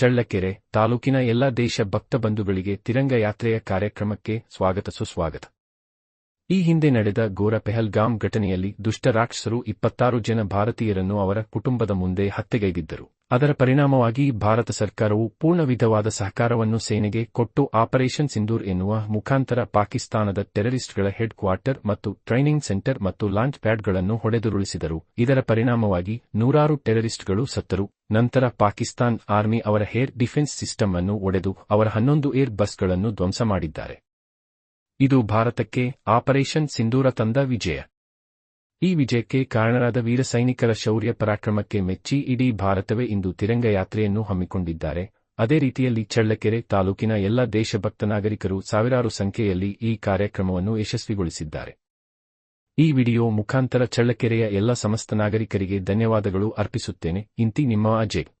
ಚಳ್ಳಕೆರೆ ತಾಲೂಕಿನ ಎಲ್ಲ ದೇಶ ಭಕ್ತ ಬಂಧುಗಳಿಗೆ ತಿರಂಗ ಯಾತ್ರೆಯ ಕಾರ್ಯಕ್ರಮಕ್ಕೆ ಸ್ವಾಗತ ಸುಸ್ವಾಗತ. ಈ ಹಿಂದೆ ನಡೆದ ಘೋರ ಪೆಹಲ್ಗಾಮ್ ಘಟನೆಯಲ್ಲಿ ದುಷ್ಟ ರಾಕ್ಷಸರು ಇಪ್ಪತ್ತಾರು ಜನ ಭಾರತೀಯರನ್ನು ಅವರ ಕುಟುಂಬದ ಮುಂದೆ ಹತ್ಯೆಗೈದಿದ್ದರು. ಅದರ ಪರಿಣಾಮವಾಗಿ ಭಾರತ ಸರ್ಕಾರವು ಪೂರ್ಣ ವಿಧವಾದ ಸಹಕಾರವನ್ನು ಸೇನೆಗೆ ಕೊಟ್ಟು ಆಪರೇಷನ್ ಸಿಂಧೂರ್ ಎನ್ನುವ ಮುಖಾಂತರ ಪಾಕಿಸ್ತಾನದ ಟೆರರಿಸ್ಟ್ಗಳ ಹೆಡ್ ಕ್ವಾರ್ಟರ್ ಮತ್ತು ಟ್ರೈನಿಂಗ್ ಸೆಂಟರ್ ಮತ್ತು ಲಾಂಚ್ ಪ್ಯಾಡ್ಗಳನ್ನು ಹೊಡೆದುರುಳಿಸಿದರು. ಇದರ ಪರಿಣಾಮವಾಗಿ ನೂರಾರು ಟೆರರಿಸ್ಟ್ಗಳು ಸತ್ತರು. ನಂತರ ಪಾಕಿಸ್ತಾನ್ ಆರ್ಮಿ ಅವರ ಹೇರ್ ಡಿಫೆನ್ಸ್ ಸಿಸ್ಟಮ್ ಅನ್ನು ಒಡೆದು ಅವರ ಹನ್ನೊಂದು ಏರ್ ಬಸ್ಗಳನ್ನು ಧ್ವಂಸ ಮಾಡಿದ್ದಾರೆ. ಇದು ಭಾರತಕ್ಕೆ ಆಪರೇಷನ್ ಸಿಂಧೂರ ತಂದ ವಿಜಯ. ಈ ವಿಜಯಕ್ಕೆ ಕಾರಣರಾದ ವೀರ ಸೈನಿಕರ ಶೌರ್ಯ ಪರಾಕ್ರಮಕ್ಕೆ ಮೆಚ್ಚಿ ಇಡೀ ಭಾರತವೇ ಇಂದು ತಿರಂಗ ಯಾತ್ರೆಯನ್ನು ಹಮ್ಮಿಕೊಂಡಿದ್ದಾರೆ. ಅದೇ ರೀತಿಯಲ್ಲಿ ಚಳ್ಳಕೆರೆ ತಾಲೂಕಿನ ಎಲ್ಲ ದೇಶಭಕ್ತ ನಾಗರಿಕರು ಸಾವಿರಾರು ಸಂಖ್ಯೆಯಲ್ಲಿ ಈ ಕಾರ್ಯಕ್ರಮವನ್ನು ಯಶಸ್ವಿಗೊಳಿಸಿದ್ದಾರೆ. ಈ ವಿಡಿಯೋ ಮುಖಾಂತರ ಚಳ್ಳಕೆರೆಯ ಎಲ್ಲ ಸಮಸ್ತ ನಾಗರಿಕರಿಗೆ ಧನ್ಯವಾದಗಳು ಅರ್ಪಿಸುತ್ತೇನೆ. ಇಂತಿ ನಿಮ್ಮ ಅಜಯ್.